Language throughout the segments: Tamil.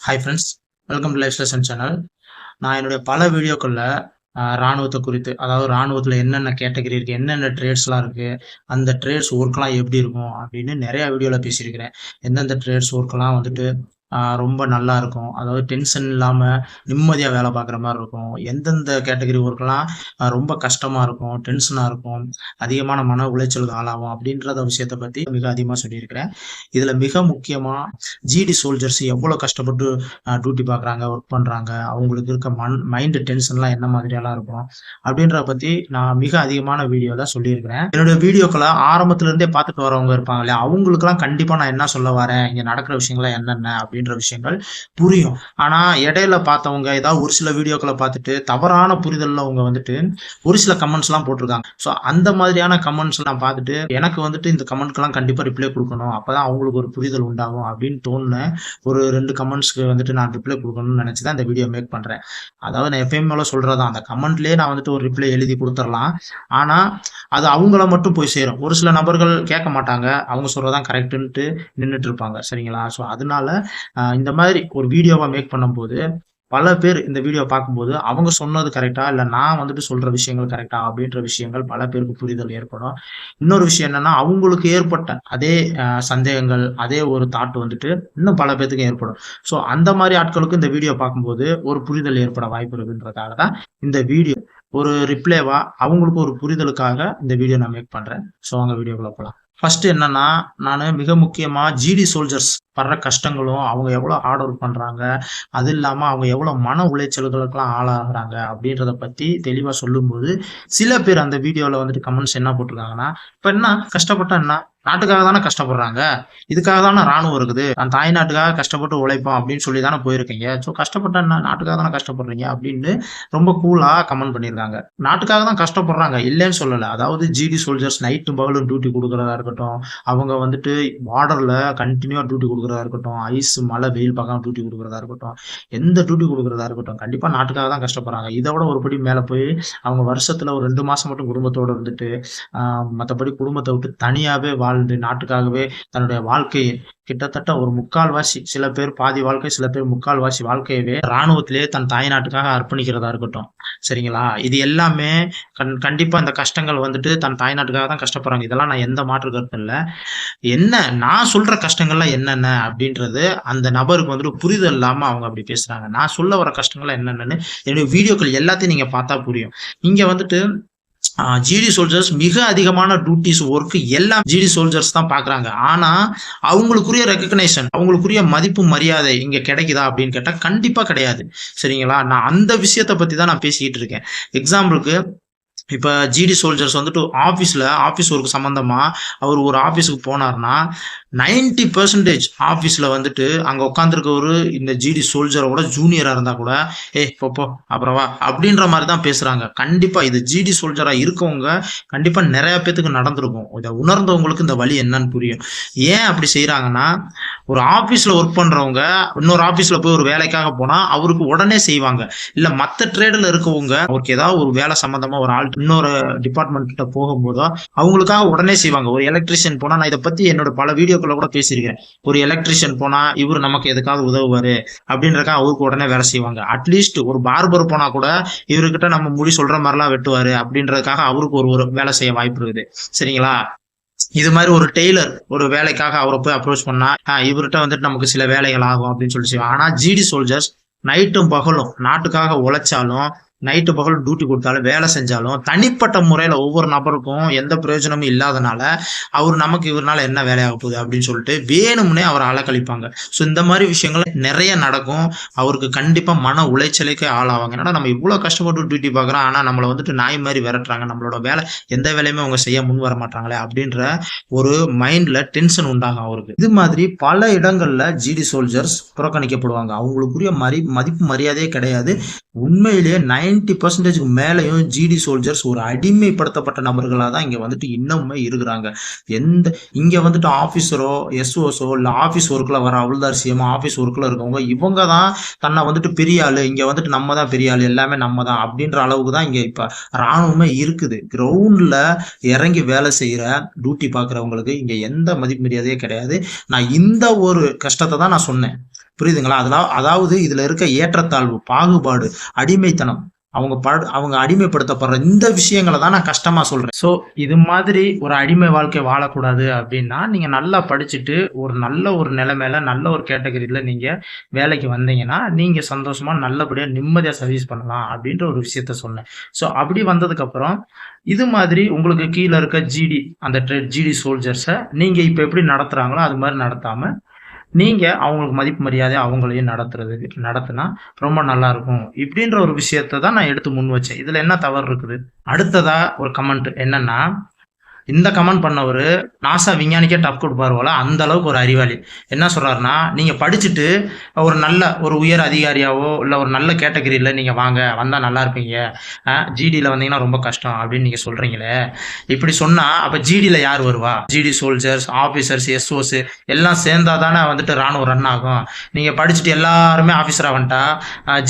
Hi friends welcome to life lesson channel நான் என்னுடைய பல வீடியோக்களில் ராணுவத்தை குறித்து அதாவது இராணுவத்தில் என்னென்ன கேட்டகரி இருக்குது என்னென்ன ட்ரேட்ஸ்லாம் இருக்குது அந்த ட்ரேட்ஸ் ஒர்க்லாம் எப்படி இருக்கும் அப்படின்னு நிறையா வீடியோவில் பேசியிருக்கிறேன். எந்தெந்த ட்ரேட்ஸ் ஒர்க்கெலாம் வந்துட்டு ரொம்ப நல்லா இருக்கும். அதாவது டென்ஷன் இல்லாமல் நிம்மதியாக வேலை பார்க்குற மாதிரி இருக்கும். எந்தெந்த கேட்டகரி ஒர்க்கெலாம் ரொம்ப கஷ்டமாக இருக்கும் டென்ஷனாக இருக்கும் அதிகமான மன உளைச்சலுக்கு ஆளாகும் அப்படின்றத விஷயத்தை பற்றி மிக அதிகமாக சொல்லியிருக்கிறேன். இதில் மிக முக்கியமாக ஜிடி சோல்ஜர்ஸ் எவ்வளோ கஷ்டப்பட்டு டியூட்டி பார்க்குறாங்க ஒர்க் பண்ணுறாங்க அவங்களுக்கு இருக்க மண் மைண்டு டென்ஷன்லாம் என்ன மாதிரியெல்லாம் இருக்கும் அப்படின்றத பற்றி நான் மிக அதிகமான வீடியோவில் சொல்லியிருக்கிறேன். என்னுடைய வீடியோக்களை ஆரம்பத்துலேருந்தே பார்த்துட்டு வரவங்க இருப்பாங்க இல்லையா? அவங்களுக்குலாம் கண்டிப்பாக நான் என்ன சொல்ல வரேன்? இங்கே நடக்கிற விஷயங்கள்லாம் என்னென்ன அப்படின்னு அப்படின்ற விஷயங்கள் புரியும். ஆனால் இடையில பார்த்தவங்க ஏதாவது ஒரு சில வீடியோக்களை பார்த்துட்டு தவறான புரிதலில் அவங்க வந்துட்டு ஒரு சில கமெண்ட்ஸ்லாம் போட்டிருக்காங்க. ஸோ அந்த மாதிரியான கமெண்ட்ஸ் நான் பார்த்துட்டு எனக்கு வந்துட்டு இந்த கமெண்ட்க்கெல்லாம் கண்டிப்பாக ரிப்ளை கொடுக்கணும். அப்பதான் அவங்களுக்கு ஒரு புரிதல் உண்டாகும் அப்படின்னு தோணுன ஒரு ரெண்டு கமெண்ட்ஸ்க்கு வந்துட்டு நான் ரிப்ளை கொடுக்கணும்னு நினச்சி தான் இந்த வீடியோ மேக் பண்ணுறேன் அதாவது நான் எஃப்எம் மேலே சொல்றதான் அந்த கமெண்ட்லேயே நான் வந்துட்டு ஒரு ரிப்ளை எழுதி கொடுத்துடலாம். ஆனால் அது அவங்கள மட்டும் போய் சேரும். ஒரு சில நபர்கள் கேட்க மாட்டாங்க. அவங்க சொல்கிறதான் கரெக்டுன்ட்டு நின்றுட்டு இருப்பாங்க. சரிங்களா? ஸோ அதனால இந்த மாதிரி ஒரு வீடியோவை மேக் பண்ணும்போது பல பேர் இந்த வீடியோ பார்க்கும்போது அவங்க சொன்னது கரெக்டா இல்லை நான் வந்துட்டு சொல்ற விஷயங்கள் கரெக்டா அப்படின்ற விஷயங்கள் பல பேருக்கு புரிதல் ஏற்படும். இன்னொரு விஷயம் என்னன்னா அவங்களுக்கு ஏற்பட்ட அதே சந்தேகங்கள் அதே ஒரு தாட் வந்துட்டு இன்னும் பல பேத்துக்கும் ஏற்படும். ஸோ அந்த மாதிரி ஆட்களுக்கு இந்த வீடியோ பார்க்கும்போது ஒரு புரிதல் ஏற்பட வாய்ப்பு இருக்குன்றதுக்காக தான் இந்த வீடியோ. ஒரு ரிப்ளேவா அவங்களுக்கு ஒரு புரிதலுக்காக இந்த வீடியோ நான் மேக் பண்றேன். ஸோ அவங்க வீடியோக்குள்ள போகலாம் ஃபர்ஸ்ட் என்னன்னா நான் மிக முக்கியமா ஜிடி சோல்ஜர்ஸ் படுற கஷ்டங்களும் அவங்க எவ்வளோ ஹார்ட் ஒர்க் பண்ணுறாங்க அது இல்லாமல் அவங்க எவ்வளோ மன உளைச்சல்களுக்கெல்லாம் ஆளாகிறாங்க அப்படின்றத பற்றி தெளிவாக சொல்லும்போது சில பேர் அந்த வீடியோவில் வந்துட்டு கமெண்ட்ஸ் என்ன போட்டிருக்காங்கன்னா இப்போ என்ன கஷ்டப்பட்டா என்ன? நாட்டுக்காக தானே கஷ்டப்படுறாங்க. இதுக்காக தானே ராணுவம் இருக்குது. நான் தாய் நாட்டுக்காக கஷ்டப்பட்டு உழைப்போம் அப்படின்னு சொல்லி தானே போயிருக்கீங்க. ஸோ கஷ்டப்பட்ட என்ன? நாட்டுக்காக தானே கஷ்டப்படுறீங்க அப்படின்னு ரொம்ப கூலாக கமெண்ட் பண்ணியிருக்காங்க. நாட்டுக்காக தான் கஷ்டப்படுறாங்க. இல்லைன்னு சொல்லலை. அதாவது ஜிடி சோல்ஜர்ஸ் நைட்டு பகலும் டியூட்டி கொடுக்குறதா இருக்கட்டும் அவங்க வந்துட்டு பார்டரில் கண்டினியூவாக டியூட்டி கொடுக்குறதா இருக்கட்டும் ஐஸ் மழை வெயில் பார்க்காம டியூட்டி கொடுக்குறதா இருக்கட்டும் எந்த டியூட்டி கொடுக்குறதா இருக்கட்டும் கண்டிப்பா நாட்டுக்காக தான் கஷ்டப்படுறாங்க. இதை விட ஒரு படி மேல போய் அவங்க வருஷத்துல ஒரு ரெண்டு மாசம் மட்டும் குடும்பத்தோட இருந்துட்டு ஆஹ் மத்தபடி குடும்பத்தை விட்டு தனியாவே வாழ்ந்து நாட்டுக்காகவே தன்னுடைய வாழ்க்கையை கிட்டத்தட்ட ஒரு முக்கால்வாசி சில பேர் பாதி வாழ்க்கை சில பேர் முக்கால்வாசி வாழ்க்கையவே இராணுவத்திலேயே தன் தாய்நாட்டுக்காக அர்ப்பணிக்கிறதா இருக்கட்டும். சரிங்களா? இது எல்லாமே கண் கண்டிப்பாக இந்த கஷ்டங்கள் வந்துட்டு தன் தாய்நாட்டுக்காக தான் கஷ்டப்படுறாங்க. இதெல்லாம் நான் எந்த மாற்று கருத்து இல்லை. என்ன நான் சொல்ற கஷ்டங்கள்லாம் என்னென்ன அப்படின்றது அந்த நபருக்கு வந்துட்டு புரிதல் இல்லாமல் அவங்க அப்படி பேசுறாங்க. நான் சொல்ல வர கஷ்டங்கள்லாம் என்னென்னு என்னுடைய வீடியோக்கள் எல்லாத்தையும் நீங்கள் பார்த்தா புரியும். இங்கே வந்துட்டு ஜிடி சோல்ஜர்ஸ் மிக அதிகமான டியூட்டிஸ் ஒர்க் எல்லாம் ஜிடி சோல்ஜர்ஸ் தான் பாக்குறாங்க. ஆனா அவங்களுக்குரிய ரெக்கக்னைசன் அவங்களுக்குரிய மதிப்பு மரியாதை இங்க கிடைக்குதா அப்படின்னு கேட்டா கண்டிப்பா கிடையாது. சரிங்களா? நான் அந்த விஷயத்தை பத்தி தான் நான் பேசிக்கிட்டு இருக்கேன். எக்ஸாம்பிளுக்கு இப்போ ஜிடி சோல்ஜர்ஸ் வந்துட்டு ஆஃபீஸில் ஆஃபீஸ் ஒர்க் சம்மந்தமாக அவர் ஒரு ஆஃபீஸுக்கு போனார்னா நைன்டி பர்சன்டேஜ் ஆஃபீஸில் வந்துட்டு அங்கே உட்காந்துருக்கவர் இந்த ஜிடி சோல்ஜரோட ஜூனியராக இருந்தால் கூட ஏ போப்போ அப்புறவா அப்படின்ற மாதிரி தான் பேசுகிறாங்க கண்டிப்பாக இது ஜிடி சோல்ஜராக இருக்கவங்க கண்டிப்பாக நிறையா பேத்துக்கு நடந்திருக்கும். இதை உணர்ந்தவங்களுக்கு இந்த வழி என்னன்னு புரியும். ஏன் அப்படி செய்கிறாங்கன்னா ஒரு ஆஃபீஸில் ஒர்க் பண்ணுறவங்க இன்னொரு ஆஃபீஸில் போய் ஒரு வேலைக்காக போனால் அவருக்கு உடனே செய்வாங்க. இல்லை மற்ற ட்ரேடில் இருக்கவங்க அவருக்கு ஏதாவது ஒரு வேலை சம்மந்தமாக ஒரு ஆள் இன்னொரு டிபார்ட்மெண்ட் கிட்ட போகும்போதோ அவங்களுக்காக உடனே செய்வாங்க. ஒரு எலக்ட்ரிஷியன் போனா நான் இதை பத்தி என்னோட பல வீடியோக்களை கூட பேசியிருக்கேன் ஒரு எலக்ட்ரிஷியன் போனா இவர் நமக்கு எதுக்காவது உதவுவாரு அப்படின்றக்கா அவருக்கு உடனே வேலை செய்வாங்க. அட்லீஸ்ட் ஒரு பார்பர் போனா கூட இவர்கிட்ட நம்ம முடி சொல்ற மாதிரிலாம் வெட்டுவாரு அப்படின்றதுக்காக அவருக்கு ஒரு ஒரு வேலை செய்ய வாய்ப்பு இருக்குது. சரிங்களா? இது மாதிரி ஒரு டெய்லர் ஒரு வேலைக்காக அவரை போய் அப்ரோச் பண்ணா இவர்கிட்ட வந்துட்டு நமக்கு சில வேலைகள் ஆகும் அப்படின்னு சொல்லி செய்வாங்க. ஆனா ஜிடி சோல்ஜர்ஸ் நைட்டும் பகலும் நாட்டுக்காக உழைச்சாலும் நைட்டு பகல் டியூட்டி கொடுத்தாலும் வேலை செஞ்சாலும் தனிப்பட்ட முறையில் ஒவ்வொரு நபருக்கும் எந்த பிரயோஜனமும் இல்லாதனால அவர் நமக்கு இவரால் என்ன வேலையாக போகுது அப்படின்னு சொல்லிட்டு வேணும்னே அவரை அலக்கழிப்பாங்க. ஸோ இந்த மாதிரி விஷயங்கள் நிறைய நடக்கும். அவருக்கு கண்டிப்பாக மன உளைச்சலுக்கே ஆளாவாங்க. ஏன்னா நம்ம இவ்வளோ கஷ்டப்பட்டு டியூட்டி பார்க்குறோம் ஆனால் நம்மளை வந்துட்டு நாய் மாதிரி விரட்டுறாங்க. நம்மளோட வேலை எந்த வேலையுமே அவங்க செய்ய முன் வர மாட்டாங்களே அப்படின்ற ஒரு மைண்டில் டென்ஷன் உண்டாகும் அவருக்கு. இது மாதிரி பல இடங்களில் ஜிடி சோல்ஜர்ஸ் புறக்கணிக்கப்படுவாங்க. அவங்களுக்குரிய மரி மதிப்பு மரியாதையே கிடையாது. உண்மையிலேயே நைன் நைன்டி பர்சன்டேஜ்க்கு மேலேயும் ஜிடி சோல்ஜர்ஸ் ஒரு அடிமைப்படுத்தப்பட்ட நபர்களாக தான் இங்கே வந்துட்டு இன்னுமே இருக்கிறாங்க. எந்த இங்கே வந்துட்டு ஆஃபீஸரோ எஸ்ஓஸோ இல்லை ஆஃபீஸ் ஒர்க்கில் வர அவுள்தார் ஆஃபீஸ் ஒர்க்கில் இருக்கவங்க இவங்க தான் தன்னை வந்துட்டு பெரிய ஆள் இங்கே வந்துட்டு நம்ம தான் பெரிய ஆள் எல்லாமே நம்ம தான் அப்படின்ற அளவுக்கு தான் இங்கே இப்போ ராணுவமே இருக்குது. கிரவுண்டில் இறங்கி வேலை செய்கிற டியூட்டி பார்க்குறவங்களுக்கு இங்கே எந்த மதிப்பு மரியாதையே கிடையாது. நான் இந்த ஒரு கஷ்டத்தை தான் நான் சொன்னேன். புரியுதுங்களா? அதெல்லாம் அதாவது இதில் இருக்க ஏற்றத்தாழ்வு பாகுபாடு அடிமைத்தனம் அவங்க படு அவங்க அடிமைப்படுத்தப்படுற இந்த விஷயங்களை தான் நான் கஷ்டமா சொல்றேன். ஸோ இது மாதிரி ஒரு அடிமை வாழ்க்கை வாழக்கூடாது அப்படின்னா நீங்க நல்லா படிச்சுட்டு ஒரு நல்ல ஒரு நிலைமையில நல்ல ஒரு கேட்டகரியில நீங்க வேலைக்கு வந்தீங்கன்னா நீங்க சந்தோஷமா நல்லபடியாக நிம்மதியாக சர்வீஸ் பண்ணலாம் அப்படின்ற ஒரு விஷயத்த சொன்னேன். ஸோ அப்படி வந்ததுக்கு அப்புறம் இது மாதிரி உங்களுக்கு கீழே இருக்க ஜிடி அந்த ட்ரெட் ஜிடி சோல்ஜர்ஸை நீங்கள் இப்போ எப்படி நடத்துகிறாங்களோ அது மாதிரி நடத்தாமல் நீங்க அவங்களுக்கு மதிப்பு மரியாதை அவங்களையும் நடத்துறதுக்கு நடத்துனா ரொம்ப நல்லா இருக்கும் இப்படின்ற ஒரு விஷயத்த தான் நான் எடுத்து முன் வச்சேன். இதுல என்ன தவறு இருக்குது? அடுத்ததா ஒரு கமெண்ட் என்னன்னா இந்த கமெண்ட் பண்ணவர் நாசா விஞ்ஞானிக்கே டப் கொடுப்பார் போல அந்த அளவுக்கு ஒரு அறிவாளி. என்ன சொல்கிறாருன்னா நீங்கள் படிச்சுட்டு ஒரு நல்ல ஒரு உயர் அதிகாரியாவோ இல்லை ஒரு நல்ல கேட்டகரியில் நீங்கள் வாங்க வந்தால் நல்லா இருப்பீங்க. ஜிடியில் வந்தீங்கன்னா ரொம்ப கஷ்டம் அப்படின்னு நீங்கள் சொல்கிறீங்களே இப்படி சொன்னால் அப்போ ஜிடியில் யார் வருவா? ஜிடி சோல்ஜர்ஸ் ஆஃபீஸர்ஸ் எஸ்ஓஸ் எல்லாம் சேர்ந்தா தானே வந்துட்டு ராணுவம் ரன் ஆகும். நீங்கள் படிச்சுட்டு எல்லாருமே ஆஃபீஸராக வந்துட்டா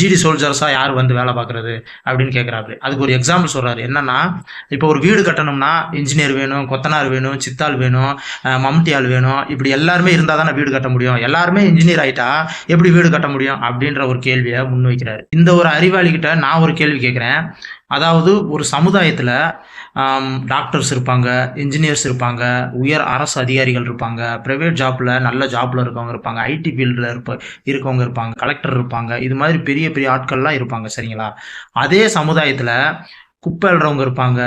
ஜிடி சோல்ஜர்ஸாக யார் வந்து வேலை பார்க்கறது அப்படின்னு கேட்குறாரு அதுக்கு ஒரு எக்ஸாம்பிள் சொல்கிறாரு என்னன்னா இப்போ ஒரு வீடு கட்டணும்னா இன்ஜினியர் வேணும் கொத்தனார் வேணும் சித்தாள் வேணும் மம்டி ஆள் வேணும் இப்படி எல்லாருமே இருந்தால் தானே வீடு கட்ட முடியும். எல்லாருமே இன்ஜினியர் ஆயிட்டா எப்படி வீடு கட்ட முடியும் அப்படின்ற ஒரு கேள்வியை முன்வைக்கிறாரு இந்த ஒரு அறிவாளிகிட்ட நான் ஒரு கேள்வி கேட்குறேன். அதாவது ஒரு சமுதாயத்தில் டாக்டர்ஸ் இருப்பாங்க இன்ஜினியர்ஸ் இருப்பாங்க உயர் அரசு அதிகாரிகள் இருப்பாங்க ப்ரைவேட் ஜாப்பில் நல்ல ஜாப்பில் இருக்கவங்க இருப்பாங்க ஐடி ஃபீல்டில் இருப்ப இருக்கவங்க இருப்பாங்க கலெக்டர் இருப்பாங்க இது மாதிரி பெரிய பெரிய ஆட்கள்லாம் இருப்பாங்க சரிங்களா? அதே சமுதாயத்தில் குப்பை அள்ளுறவங்க இருப்பாங்க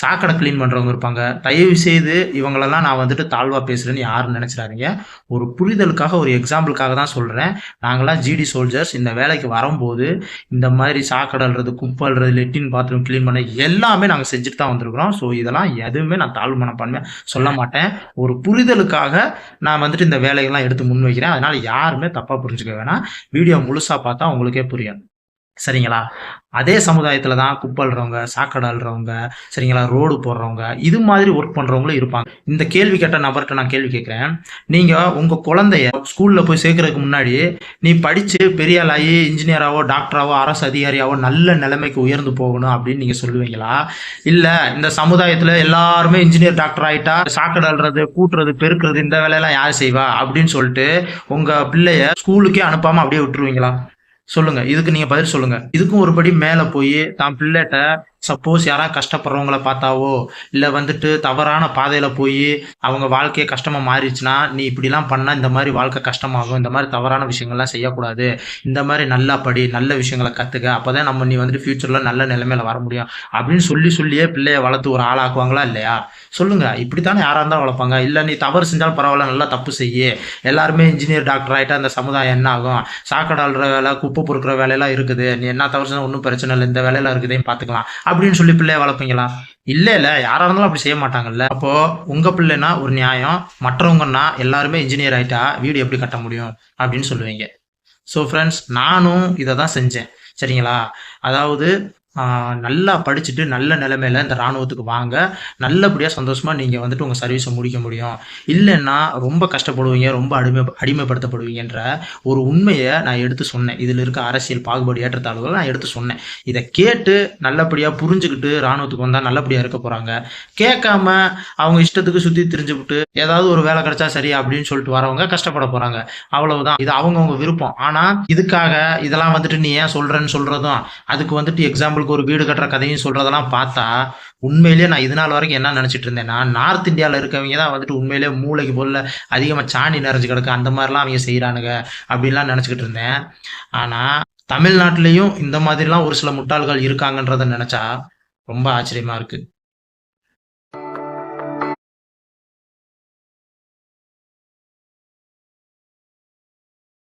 சாக்கடை க்ளீன் பண்ணுறவங்க இருப்பாங்க. தயவு செய்து இவங்களெல்லாம் நான் வந்துட்டு தாழ்வாக பேசுகிறேன்னு யாரும் நினச்சிடாதீங்க. ஒரு புரிதலுக்காக ஒரு எக்ஸாம்பிளுக்காக தான் சொல்கிறேன் நாங்களாம் ஜிடி சோல்ஜர்ஸ் இந்த வேலைக்கு வரும்போது இந்த மாதிரி சாக்கடை அள்ளுறது குப்பை அள்ளுறது லெட்டின் பாத்ரூம் க்ளீன் பண்ண எல்லாமே நாங்கள் செஞ்சுட்டு தான் வந்திருக்கிறோம். ஸோ இதெல்லாம் எதுவுமே நான் தாழ்வு மனப்பான்மையாக சொல்ல மாட்டேன். ஒரு புரிதலுக்காக நான் வந்துட்டு இந்த வேலைகள்லாம் எடுத்து முன் வைக்கிறேன் அதனால் யாருமே தப்பாக புரிஞ்சுக்க வேணாம். வீடியோ முழுசாக பார்த்தா உங்களுக்கே புரியும் சரிங்களா? அதே சமுதாயத்தில் தான் குப்பல்றவங்க சாக்கடை அள்ளுறவங்க சரிங்களா ரோடு போடுறவங்க இது மாதிரி ஒர்க் பண்ணுறவங்களும் இருப்பாங்க. இந்த கேள்வி கேட்ட நபர்கிட்ட நான் கேள்வி கேட்குறேன். நீங்கள் உங்கள் குழந்தைய ஸ்கூலில் போய் சேர்க்கறதுக்கு முன்னாடி நீ படித்து பெரிய ஆளாகி இன்ஜினியராகவோ டாக்டராகவோ அரசு அதிகாரியாவோ நல்ல நிலைமைக்கு உயர்ந்து போகணும் அப்படின்னு நீங்கள் சொல்லுவீங்களா? இல்லை இந்த சமுதாயத்தில் எல்லாருமே இன்ஜினியர் டாக்டர் ஆகிட்டா சாக்கடை அள்ளுறது கூட்டுறது பெருக்கிறது இந்த வேலையெல்லாம் யார் செய்வா? அப்படின்னு சொல்லிட்டு உங்கள் பிள்ளைய ஸ்கூலுக்கே அனுப்பாமல் அப்படியே விட்டுருவீங்களா? சொல்லுங்க. இதுக்கு நீங்க பதில் சொல்லுங்க. இதுக்கும் ஒருபடி மேல போய் தான் பிள்ளைகிட்ட சப்போஸ் யாராவது கஷ்டப்படுறவங்கள பார்த்தாவோ இல்லை வந்துட்டு தவறான பாதையில் போய் அவங்க வாழ்க்கையை கஷ்டமாக மாறிடுச்சுன்னா நீ இப்படிலாம் பண்ணால் இந்த மாதிரி வாழ்க்கை கஷ்டமாகும். இந்த மாதிரி தவறான விஷயங்கள்லாம் செய்யக்கூடாது. இந்த மாதிரி நல்லா படி நல்ல விஷயங்களை கற்றுக்க அப்போ தான் நம்ம நீ வந்துட்டு ஃப்யூச்சரில் நல்ல நிலைமையில வர முடியும். அப்படின்னு சொல்லி சொல்லியே பிள்ளைய வளர்த்து ஒரு ஆளாக்குவாங்களா இல்லையா? சொல்லுங்க. இப்படித்தானே யாராக இருந்தாலும் வளர்ப்பாங்க. இல்லை நீ தவறு செஞ்சாலும் பரவாயில்ல நல்லா தப்பு செய்ய. எல்லாருமே இன்ஜினியர் டாக்டர் ஆகிட்டா அந்த சமுதாயம் என்ன ஆகும்? சாக்கடாளுற வேலை குப்பை பொறுக்கிற வேலையெல்லாம் இருக்குது. நீ என்ன தவறு செஞ்சால் ஒன்றும் பிரச்சனை இல்லை. இந்த வேலையெல்லாம் இருக்குதையும் பார்த்துக்கலாம். அப்படின்னு சொல்லி பிள்ளைய வளர்ப்பீங்களா? இல்ல இல்ல. யாரா இருந்தாலும் அப்படி செய்ய மாட்டாங்கல்ல. அப்போ உங்க பிள்ளைனா ஒரு நியாயம். மற்றவங்கன்னா எல்லாருமே இன்ஜினியர் ஆயிட்டா வீடு எப்படி கட்ட முடியும் அப்படின்னு சொல்லுவீங்க. ஸோ ஃப்ரெண்ட்ஸ் நானும் இதை தான் செஞ்சேன். சரிங்களா? அதாவது நல்லா படிச்சுட்டு நல்ல நிலைமையில இந்த இராணுவத்துக்கு வாங்க. நல்லபடியாக சந்தோஷமாக நீங்கள் வந்துட்டு உங்கள் சர்வீஸை முடிக்க முடியும். இல்லைன்னா ரொம்ப கஷ்டப்படுவீங்க ரொம்ப அடிமை அடிமைப்படுத்தப்படுவீங்கன்ற ஒரு உண்மையை நான் எடுத்து சொன்னேன். இதில் இருக்க அரசியல் பாகுபாடு ஏற்றத்தாழ்வுகள் நான் எடுத்து சொன்னேன். இதை கேட்டு நல்லபடியாக புரிஞ்சுக்கிட்டு இராணுவத்துக்கு வந்தால் நல்லபடியாக இருக்க போகிறாங்க கேட்காம அவங்க இஷ்டத்துக்கு சுற்றி விட்டு ஏதாவது ஒரு வேலை கிடைச்சா சரி அப்படின்னு சொல்லிட்டு வரவங்க கஷ்டப்பட போகிறாங்க அவ்வளவுதான். இது அவங்கவுங்க விருப்பம். ஆனால் இதுக்காக இதெல்லாம் வந்துட்டு நீ ஏன் சொல்கிறேன்னு சொல்கிறதும் அதுக்கு வந்துட்டு எக்ஸாம்பிள் அவங்களுக்கு ஒரு வீடு கட்டுற கதையும் சொல்றதெல்லாம் பார்த்தா உண்மையிலேயே நான் இது நாள் வரைக்கும் என்ன நினச்சிட்டு நான் நார்த் இந்தியாவில் இருக்கவங்க தான் வந்துட்டு உண்மையிலேயே மூளைக்கு போல அதிகமாக சாணி நிறைஞ்சு கிடக்கு அந்த மாதிரிலாம் அவங்க செய்கிறானுங்க அப்படின்லாம் நினச்சிக்கிட்டு இருந்தேன். ஆனால் தமிழ்நாட்டிலையும் இந்த மாதிரிலாம் ஒரு சில முட்டாள்கள் இருக்காங்கன்றதை நினச்சா ரொம்ப ஆச்சரியமா இருக்குது